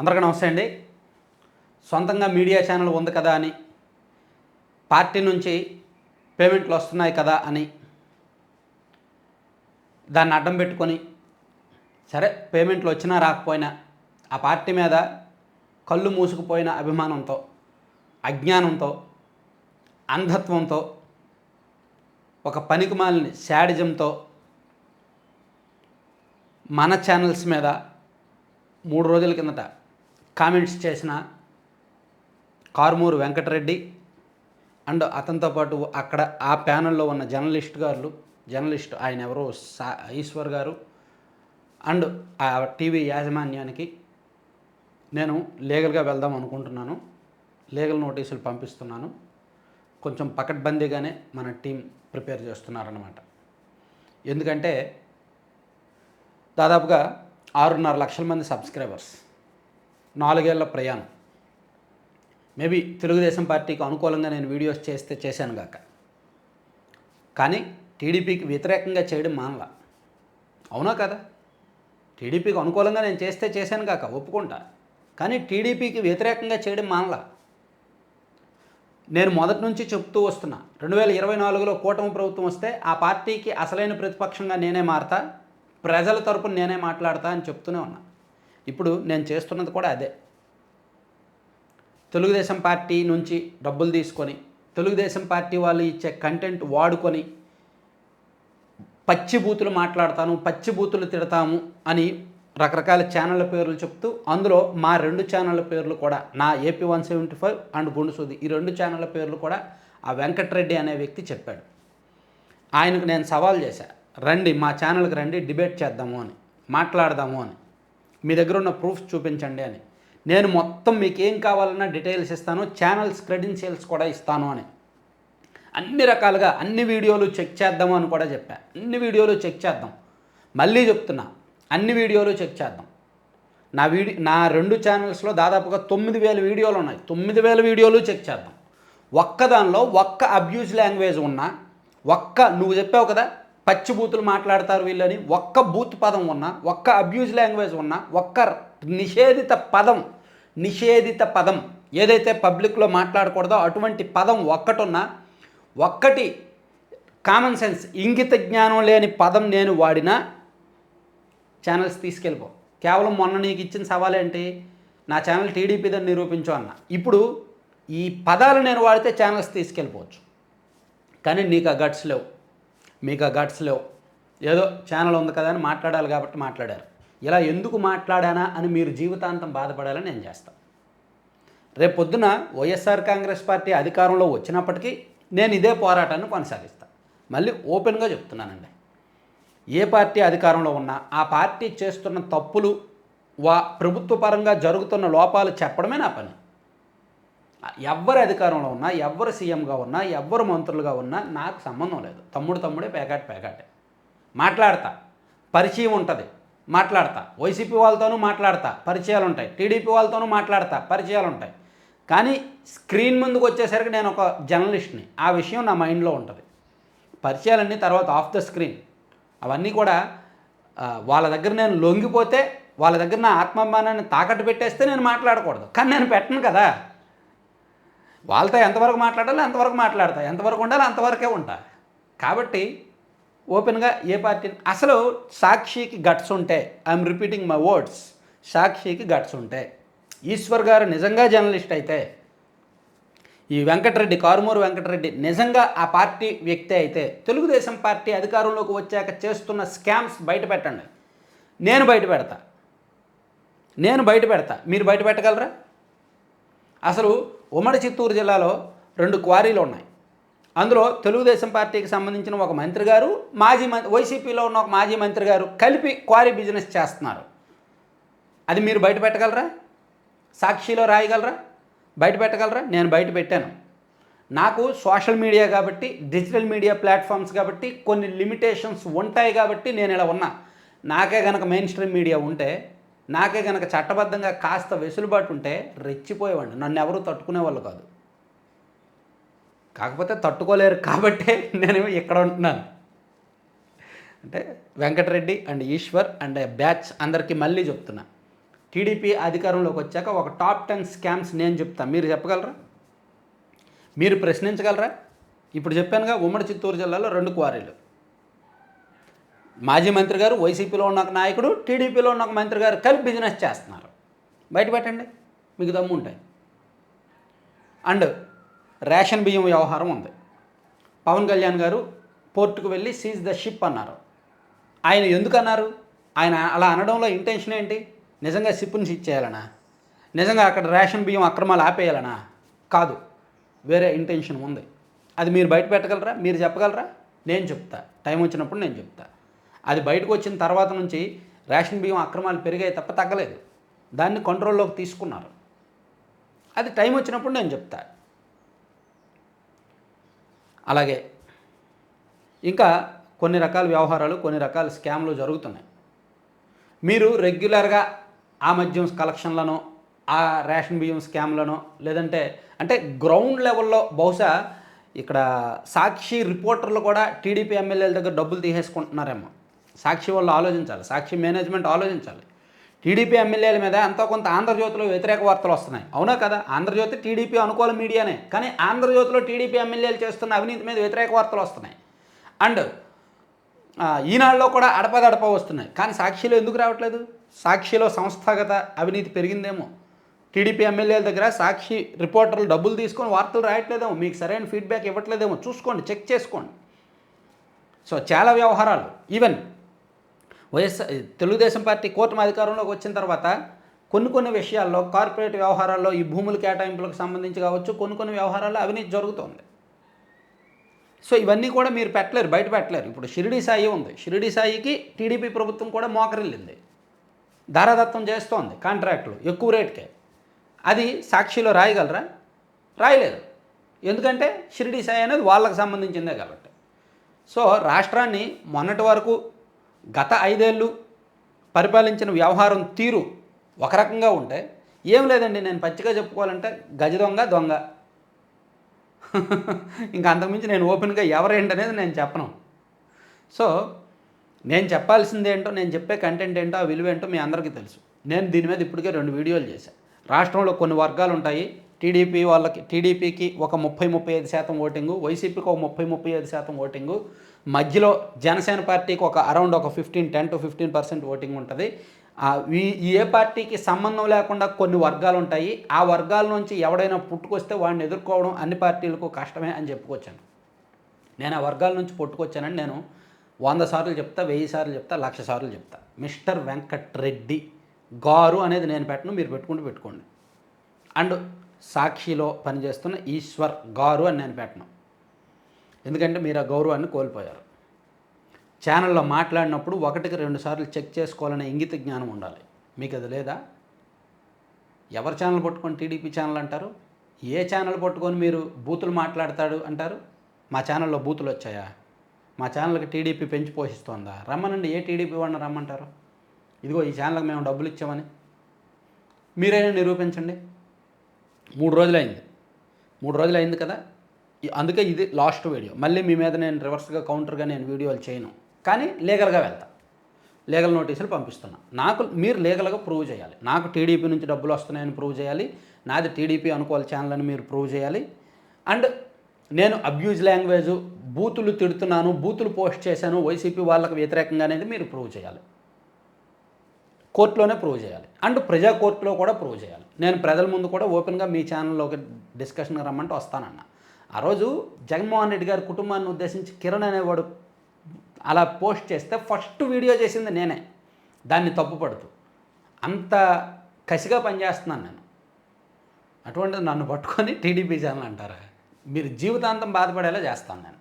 అందరికీ నమస్తే అండి. సొంతంగా మీడియా ఛానల్ ఉంది కదా అని పార్టీ నుంచి పేమెంట్లు వస్తున్నాయి కదా అని దాన్ని అడ్డం పెట్టుకొని సరే పేమెంట్లు వచ్చినా రాకపోయినా ఆ పార్టీ మీద కళ్ళు మూసుకుపోయిన అభిమానంతో అజ్ఞానంతో అంధత్వంతో ఒక పనికిమాలిని శాడిజంతో మన ఛానల్స్ మీద మూడు రోజుల కిందట కామెంట్స్ చేసిన కార్మూరు వెంకటరెడ్డి అండ్ అతనితో పాటు అక్కడ ఆ ప్యానల్లో ఉన్న జర్నలిస్ట్ గారు జర్నలిస్ట్ ఆయన ఎవరో సా ఈశ్వర్ గారు అండ్ ఆ టీవీ యాజమాన్యానికి నేను లీగల్గా వెళ్దాం అనుకుంటున్నాను. లీగల్ నోటీసులు పంపిస్తున్నాను. కొంచెం పకడ్బందీగానే మన టీం ప్రిపేర్ చేస్తున్నారన్నమాట. ఎందుకంటే దాదాపుగా ఆరున్నర లక్షల మంది సబ్స్క్రైబర్స్. నాలుగేళ్ళ ప్రయాణం. మేబీ తెలుగుదేశం పార్టీకి అనుకూలంగా నేను వీడియోస్ చేస్తే చేశాను గాక. కానీ టీడీపీకి వ్యతిరేకంగా చేయడం మానలా. అవునా కదా? టీడీపీకి అనుకూలంగా నేను చేస్తే చేశాను కాక ఒప్పుకుంటా. కానీ టీడీపీకి వ్యతిరేకంగా చేయడం మానలా. నేను మొదటి నుంచి చెప్తూ వస్తున్నా రెండు వేల ఇరవై నాలుగులో కూటమి ప్రభుత్వం వస్తే ఆ పార్టీకి అసలైన ప్రతిపక్షంగా నేనే మారతా ప్రజల తరపున నేనే మాట్లాడతా అని చెప్తూనే ఉన్నా. ఇప్పుడు నేను చేస్తున్నది కూడా అదే. తెలుగుదేశం పార్టీ నుంచి డబ్బులు తీసుకొని తెలుగుదేశం పార్టీ వాళ్ళు ఇచ్చే కంటెంట్ వాడుకొని పచ్చి బూతులు మాట్లాడతాను పచ్చి బూతులు తిడతాము అని రకరకాల ఛానళ్ళ పేర్లు చెప్తూ అందులో మా రెండు ఛానళ్ళ పేర్లు కూడా నా AP one seventy five and గుండుసూది ఈ రెండు ఛానళ్ళ పేర్లు కూడా ఆ వెంకటరెడ్డి అనే వ్యక్తి చెప్పాడు. ఆయనకు నేను సవాల్ చేశా రండి మా ఛానల్కి రండి డిబేట్ చేద్దాము అని మాట్లాడదాము అని. మీ దగ్గర ఉన్న ప్రూఫ్స్ చూపించండి అని. నేను మొత్తం మీకు ఏం కావాలన్నా డీటెయిల్స్ ఇస్తాను ఛానల్స్ క్రెడెన్షియల్స్ కూడా ఇస్తాను అని. అన్ని రకాలుగా అన్ని వీడియోలు చెక్ చేద్దాము అని కూడా చెప్పా. అన్ని వీడియోలు చెక్ చేద్దాం. మళ్ళీ చెప్తున్నా అన్ని వీడియోలు చెక్ చేద్దాం. నా వీడియో నా రెండు ఛానల్స్లో దాదాపుగా తొమ్మిది వేల వీడియోలు ఉన్నాయి. తొమ్మిది వేల వీడియోలు చెక్ చేద్దాం. ఒక్క దానిలో ఒక్క అబ్యూజ్ లాంగ్వేజ్ ఉన్నా ఒక్క నువ్వు చెప్పావు కదా పచ్చి బూతులు మాట్లాడతారు వీళ్ళని. ఒక్క బూత్ పదం ఉన్నా ఒక్క అబ్యూజ్ లాంగ్వేజ్ ఉన్నా ఒక్క నిషేధిత పదం నిషేధిత పదం ఏదైతే పబ్లిక్లో మాట్లాడకూడదో అటువంటి పదం ఒక్కటున్నా ఒక్కటి కామన్ సెన్స్ ఇంగిత జ్ఞానం లేని పదం నేను వాడినా ఛానల్స్ తీసుకెళ్ళిపో. కేవలం మొన్న నీకు ఇచ్చిన సవాల్ ఏంటి? నా ఛానల్ టీడీపీదని నిరూపించు అన్న. ఇప్పుడు ఈ పదాలు నేను వాడితే ఛానల్స్ తీసుకెళ్ళిపోవచ్చు. కానీ నీకు ఆ గట్స్ లేవు. మీకు ఆ గట్స్ లేవు ఏదో ఛానల్ ఉంది కదా అని మాట్లాడాలి కాబట్టి మాట్లాడారు. ఇలా ఎందుకు మాట్లాడానా అని మీరు జీవితాంతం బాధపడాలని నేను చేస్తాను రేపు పొద్దున వైఎస్ఆర్ కాంగ్రెస్ పార్టీ అధికారంలో వచ్చినప్పటికీ నేను ఇదే పోరాటాన్ని కొనసాగిస్తాను మళ్ళీ ఓపెన్గా చెప్తున్నానండి. ఏ పార్టీ అధికారంలో ఉన్నా ఆ పార్టీ చేస్తున్న తప్పులు వా ప్రభుత్వ పరంగా జరుగుతున్న లోపాలు చెప్పడమే నా పని. ఎవ్వరు అధికారంలో ఉన్నా ఎవ్వరు సీఎంగా ఉన్నా ఎవ్వరు మంత్రులుగా ఉన్నా నాకు సంబంధం లేదు. తమ్ముడు తమ్ముడే పేకాట్ పేకాటే. మాట్లాడతా. పరిచయం ఉంటుంది. మాట్లాడతా. వైసీపీ వాళ్ళతోనూ మాట్లాడతా. పరిచయాలు ఉంటాయి. టీడీపీ వాళ్ళతోనూ మాట్లాడతా. పరిచయాలు ఉంటాయి. కానీ స్క్రీన్ ముందుకు వచ్చేసరికి నేను ఒక జర్నలిస్ట్ని. ఆ విషయం నా మైండ్లో ఉంటుంది. పరిచయాలన్నీ తర్వాత ఆఫ్ ద స్క్రీన్. అవన్నీ కూడా వాళ్ళ దగ్గర నేను లొంగిపోతే వాళ్ళ దగ్గర నా ఆత్మాభిమానాన్ని తాకట్టు పెట్టేస్తే నేను మాట్లాడకూడదు. కానీ నేను పెట్టను కదా. వాళ్ళతో ఎంతవరకు మాట్లాడాలో అంతవరకు మాట్లాడతా. ఎంతవరకు ఉండాలో అంతవరకే ఉంటా. కాబట్టి ఓపెన్గా ఏ పార్టీ అసలు సాక్షికి గట్స్ ఉంటే ఐఎమ్ రిపీటింగ్ మై వర్డ్స్ సాక్షికి గట్స్ ఉంటే ఈశ్వర్ గారు నిజంగా జర్నలిస్ట్ అయితే ఈ వెంకటరెడ్డి కారుమూరు వెంకటరెడ్డి నిజంగా ఆ పార్టీ వ్యక్తి అయితే తెలుగుదేశం పార్టీ అధికారంలోకి వచ్చాక చేస్తున్న స్కామ్స్ బయట పెట్టండి. నేను బయట పెడతా. నేను బయట పెడతా. మీరు బయట పెట్టగలరా? అసలు ఉమ్మడి చిత్తూరు జిల్లాలో రెండు క్వారీలు ఉన్నాయి. అందులో తెలుగుదేశం పార్టీకి సంబంధించిన ఒక మంత్రి గారు మాజీ మంత్రి వైసీపీలో ఉన్న ఒక మాజీ మంత్రి గారు కలిపి క్వారీ బిజినెస్ చేస్తున్నారు. అది మీరు బయట పెట్టగలరా? సాక్షిలో రాయగలరా? బయట పెట్టగలరా? నేను బయట పెట్టాను. నాకు సోషల్ మీడియా కాబట్టి డిజిటల్ మీడియా ప్లాట్ఫామ్స్ కాబట్టి కొన్ని లిమిటేషన్స్ ఉంటాయి కాబట్టి నేను ఇలా ఉన్నా. నాకే కనుక మెయిన్ స్ట్రీమ్ మీడియా ఉంటే నాకే గనక చట్టబద్ధంగా కాస్త వెసులుబాటు ఉంటే రెచ్చిపోయేవాడిని. నన్ను ఎవరు తట్టుకునే వాళ్ళు కాదు. కాకపోతే తట్టుకోలేరు కాబట్టే నేను ఇక్కడ ఉంటున్నాను. అంటే Venkatareddy and Eshwar and batch అందరికీ మళ్ళీ చెప్తున్నా. టీడీపీ అధికారంలోకి వచ్చాక ఒక టాప్ టెన్ స్కామ్స్ నేను చెప్తాను మీరు చెప్పగలరా? మీరు ప్రశ్నించగలరా? ఇప్పుడు చెప్పానుగా ఉమ్మడి చిత్తూరు జిల్లాలో రెండు క్వారీలు. మాజీ మంత్రి గారు వైసీపీలో ఉన్న ఒక నాయకుడు టీడీపీలో ఉన్న ఒక మంత్రి గారు కలిపి బిజినెస్ చేస్తున్నారు. బయట పెట్టండి మీకు దమ్ము ఉంటాయి. అండ్ రేషన్ బియ్యం వ్యవహారం ఉంది. పవన్ కళ్యాణ్ గారు పోర్టుకు వెళ్ళి సీజ్ ద షిప్ అన్నారు. ఆయన ఎందుకు అన్నారు? ఆయన అలా అనడంలో ఇంటెన్షన్ ఏంటి? నిజంగా షిప్ని సీజ్ చేయాలనా? నిజంగా అక్కడ రేషన్ బియ్యం అక్రమాలు ఆపేయాలనా? కాదు వేరే ఇంటెన్షన్ ఉంది. అది మీరు బయట పెట్టగలరా? మీరు చెప్పగలరా? నేను చెప్తా. టైం వచ్చినప్పుడు నేను చెప్తా. అది బయటకు వచ్చిన తర్వాత నుంచి రేషన్ బియ్యం అక్రమాలు పెరిగాయి తప్ప తగ్గలేదు. దాన్ని కంట్రోల్లోకి తీసుకున్నారు. అది టైం వచ్చినప్పుడు నేను చెప్తా. అలాగే ఇంకా కొన్ని రకాల వ్యవహారాలు కొన్ని రకాల స్కామ్లు జరుగుతున్నాయి. మీరు రెగ్యులర్గా ఆ మద్యం కలెక్షన్లను ఆ రేషన్ బియ్యం స్కామ్లను లేదంటే అంటే గ్రౌండ్ లెవెల్లో బహుశా ఇక్కడ సాక్షి రిపోర్టర్లు కూడా టీడీపీ ఎమ్మెల్యేల దగ్గర డబ్బులు తీసేసుకుంటున్నారేమో. సాక్షి వాళ్ళు ఆలోచించాలి సాక్షి మేనేజ్మెంట్ ఆలోచించాలి. టీడీపీ ఎమ్మెల్యేల మీద ఎంతో కొంత ఆంధ్రజ్యోతిలో వ్యతిరేక వార్తలు వస్తున్నాయి. అవునా కదా? ఆంధ్రజ్యోతి టీడీపీ అనుకూల మీడియానే కానీ ఆంధ్రజ్యోతిలో టీడీపీ ఎమ్మెల్యేలు చేస్తున్న అవినీతి మీద వ్యతిరేక వార్తలు వస్తున్నాయి. అండ్ ఈనాళ్ళలో ఈనాడులో కూడా అడపదడప వస్తున్నాయి. కానీ సాక్షిలో ఎందుకు రావట్లేదు? సాక్షిలో సంస్థాగత అవినీతి పెరిగిందేమో. టీడీపీ ఎమ్మెల్యేల దగ్గర సాక్షి రిపోర్టర్లు డబ్బులు తీసుకొని వార్తలు రాయట్లేదేమో. మీకు సరైన ఫీడ్బ్యాక్ ఇవ్వట్లేదేమో. చూసుకోండి చెక్ చేసుకోండి. సో చాలా వ్యవహారాలు. ఈవెన్ వైఎస్ఆర్ తెలుగుదేశం పార్టీ కూటమి అధికారంలోకి వచ్చిన తర్వాత కొన్ని కొన్ని విషయాల్లో కార్పొరేట్ వ్యవహారాల్లో ఈ భూముల కేటాయింపులకు సంబంధించి కావచ్చు కొన్ని కొన్ని వ్యవహారాల్లో అవినీతి జరుగుతోంది. సో ఇవన్నీ కూడా మీరు పెట్టలేరు బయట పెట్టలేరు. ఇప్పుడు షిరిడి సాయి ఉంది. షిరిడి సాయికి టీడీపీ ప్రభుత్వం కూడా మోకరిల్లింది. ధారాదత్తం చేస్తోంది కాంట్రాక్టులు ఎక్కువ రేటుకే. అది సాక్షిలో రాయగలరా? రాయలేదు. ఎందుకంటే షిరిడి సాయి అనేది వాళ్ళకి సంబంధించిందే కాబట్టి. సో రాష్ట్రాన్ని మొన్నటి వరకు గత ఐదేళ్ళు పరిపాలించిన వ్యవహారం తీరు ఒక రకంగా ఉంటే ఏం లేదండి నేను పచ్చిగా చెప్పుకోవాలంటే గజ దొంగ దొంగ. ఇంకా అంతకుమించి నేను ఓపెన్గా ఎవరేంటి అనేది నేను చెప్పను. సో నేను చెప్పాల్సింది ఏంటో నేను చెప్పే కంటెంట్ ఏంటో ఆ విలువ ఏంటో మీ అందరికీ తెలుసు. నేను దీని మీద ఇప్పటికే రెండు వీడియోలు చేశాను రాష్ట్రంలో కొన్ని వర్గాలు ఉంటాయి. టీడీపీ వాళ్ళకి టీడీపీకి ఒక ముప్పై ముప్పై ఐదు శాతం ఓటింగు వైసీపీకి ఒక ముప్పై ముప్పై ఐదు శాతం ఓటింగు మధ్యలో జనసేన పార్టీకి ఒక అరౌండ్ ఒక fifteen ten to fifteen percent voting ఉంటుంది. ఏ పార్టీకి సంబంధం లేకుండా కొన్ని వర్గాలు ఉంటాయి. ఆ వర్గాల నుంచి ఎవడైనా పుట్టుకొస్తే వాడిని ఎదుర్కోవడం అన్ని పార్టీలకు కష్టమే అని చెప్పుకొచ్చాను. నేను ఆ వర్గాల నుంచి పుట్టుకొచ్చానని నేను వంద సార్లు చెప్తా వెయ్యి సార్లు చెప్తా లక్ష సార్లు చెప్తా. మిస్టర్ వెంకట్ రెడ్డి గారు అనేది నేను పెట్టను మీరు పెట్టుకుంటూ పెట్టుకోండి. అండ్ సాక్షిలో పనిచేస్తున్న ఈశ్వర్ గారు అని నేను పెట్టను. ఎందుకంటే మీరు ఆ గౌరవాన్ని కోల్పోయారు. ఛానల్లో మాట్లాడినప్పుడు ఒకటికి రెండు సార్లు చెక్ చేసుకోవాలనే ఇంగిత జ్ఞానం ఉండాలి. మీకు అది లేదా? ఎవరి ఛానల్ పట్టుకొని టీడీపీ ఛానల్ అంటారు? ఏ ఛానల్ పట్టుకొని మీరు బూతులు మాట్లాడతాడు అంటారు? మా ఛానల్లో బూతులు వచ్చాయా? మా ఛానల్కి టీడీపీ పెంచి పోషిస్తోందా? రమ్మనండి ఏ టీడీపీ వాడిని రమ్మంటారు? ఇదిగో ఈ ఛానల్కి మేము డబ్బులు ఇచ్చామని. మీరైనా నిరూపించండి. మూడు రోజులైంది. మూడు రోజులు అయింది కదా? అందుకే ఇది లాస్ట్ వీడియో. మళ్ళీ మీ మీద నేను రివర్స్గా కౌంటర్గా నేను వీడియోలు చేయను. కానీ లీగల్గా వెళ్తా. లీగల్ నోటీసులు పంపిస్తున్నా. నాకు మీరు లీగల్గా ప్రూవ్ చేయాలి. నాకు టీడీపీ నుంచి డబ్బులు వస్తున్నాయని ప్రూవ్ చేయాలి. నాది టీడీపీ అనుకోవాలి ఛానల్ అని మీరు ప్రూవ్ చేయాలి. అండ్ నేను అబ్యూజ్ లాంగ్వేజ్ బూతులు తిడుతున్నాను బూతులు పోస్ట్ చేశాను వైసీపీ వాళ్ళకి వ్యతిరేకంగా అనేది మీరు ప్రూవ్ చేయాలి. కోర్టులోనే ప్రూవ్ చేయాలి. అండ్ ప్రజా కోర్టులో కూడా ప్రూవ్ చేయాలి. నేను ప్రజల ముందు కూడా ఓపెన్గా మీ ఛానల్లోకి డిస్కషన్కి రమ్మంటే వస్తానన్నా. ఆ రోజు జగన్మోహన్ రెడ్డి గారి కుటుంబాన్ని ఉద్దేశించి కిరణ్ అనేవాడు అలా పోస్ట్ చేస్తే ఫస్ట్ వీడియో చేసింది నేనే. దాన్ని తప్పుపడుతూ. అంత కసిగా పనిచేస్తున్నాను నేను. అటువంటిది నన్ను పట్టుకొని టీడీపీ ఛానల్ అంటారా? మీరు జీవితాంతం బాధపడేలా చేస్తాను నేను.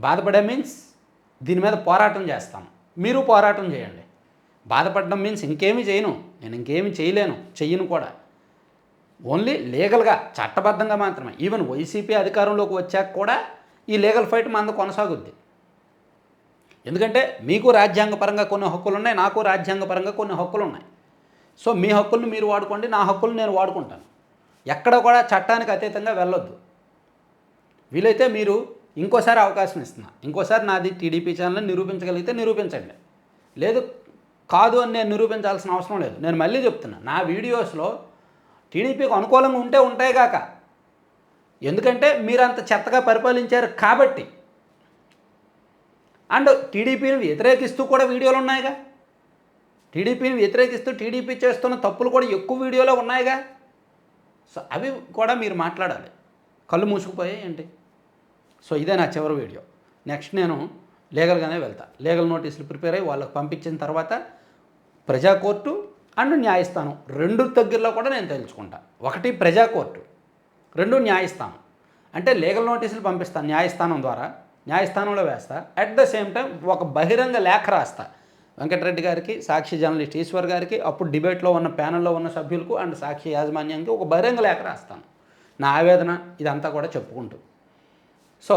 బాధపడే మీన్స్ దీని మీద పోరాటం చేస్తాను. మీరు పోరాటం చేయండి. బాధపడడం మీన్స్ ఇంకేమీ చేయను. నేను ఇంకేమీ చేయలేను. చెయ్యను కూడా. ఓన్లీ లీగల్గా చట్టబద్ధంగా మాత్రమే. ఈవెన్ వైసీపీ అధికారంలోకి వచ్చాక కూడా ఈ లీగల్ ఫైట్ మంద కొనసాగుద్ది. ఎందుకంటే మీకు రాజ్యాంగపరంగా కొన్ని హక్కులు ఉన్నాయి నాకు రాజ్యాంగపరంగా కొన్ని హక్కులు ఉన్నాయి సో మీ హక్కులను మీరు వాడుకోండి నా హక్కులు నేను వాడుకుంటాను. ఎక్కడ కూడా చట్టానికి అతీతంగా వెళ్ళొద్దు. వీలైతే మీరు ఇంకోసారి అవకాశం ఇస్తున్నా. ఇంకోసారి నాది టీడీపీ ఛానల్ నిరూపించగలిగితే నిరూపించండి. లేదు కాదు అని నేను నిరూపించాల్సిన అవసరం లేదు. నేను మళ్ళీ చెప్తున్నా నా వీడియోస్లో టీడీపీకి అనుకూలంగా ఉంటే ఉంటాయి కాక. ఎందుకంటే మీరు అంత చెత్తగా పరిపాలించారు కాబట్టి. అండ్ టీడీపీని వ్యతిరేకిస్తూ కూడా వీడియోలు ఉన్నాయిగా. టీడీపీని వ్యతిరేకిస్తూ టీడీపీ చేస్తున్న తప్పులు కూడా ఎక్కువ వీడియోలో ఉన్నాయిగా. సో అవి కూడా మీరు మాట్లాడాలి. కళ్ళు మూసుకుపోయాయి ఏంటి? సో ఇదే నా చివరి వీడియో. నెక్స్ట్ నేను లీగల్గానే వెళ్తా. లీగల్ నోటీసులు ప్రిపేర్ అయ్యి వాళ్ళకి పంపించిన తర్వాత ప్రజా కోర్టు అండ్ న్యాయస్థానం. రెండు దగ్గరలో కూడా నేను తెలుసుకుంటా ఒకటి ప్రజా కోర్టు రెండు న్యాయస్థానం. అంటే లీగల్ నోటీసులు పంపిస్తాను న్యాయస్థానం ద్వారా న్యాయస్థానంలో వేస్తా. అట్ ద సేమ్ టైం ఒక బహిరంగ లేఖ రాస్తా. వెంకటరెడ్డి గారికి సాక్షి జర్నలిస్ట్ ఈశ్వర్ గారికి అప్పుడు డిబేట్లో ఉన్న ప్యానెల్లో ఉన్న సభ్యులకు అండ్ సాక్షి యాజమాన్యానికి ఒక బహిరంగ లేఖ రాస్తాను. నా ఆవేదన ఇదంతా కూడా చెప్పుకుంటూ. సో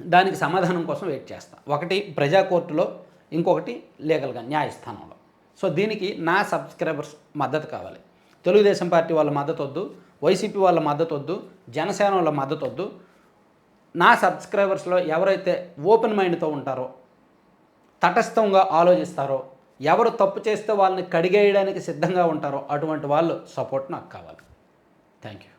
దానికి సమాధానం కోసం వెయిట్ చేస్తాను ఒకటి ప్రజా కోర్టులో ఇంకొకటి లీగల్గా న్యాయస్థానంలో. సో దీనికి నా సబ్స్క్రైబర్స్ మద్దతు కావాలి. తెలుగుదేశం పార్టీ వాళ్ళ మద్దతు వద్దు వైసీపీ వాళ్ళ మద్దతు వద్దు జనసేన వాళ్ళ మద్దతు వద్దు. నా సబ్స్క్రైబర్స్లో ఎవరైతే ఓపెన్ మైండ్తో ఉంటారో తటస్థంగా ఆలోచిస్తారో ఎవరు తప్పు చేస్తే వాళ్ళని కడిగేయడానికి సిద్ధంగా ఉంటారో అటువంటి వాళ్ళు సపోర్ట్ నాకు కావాలి. Thank you.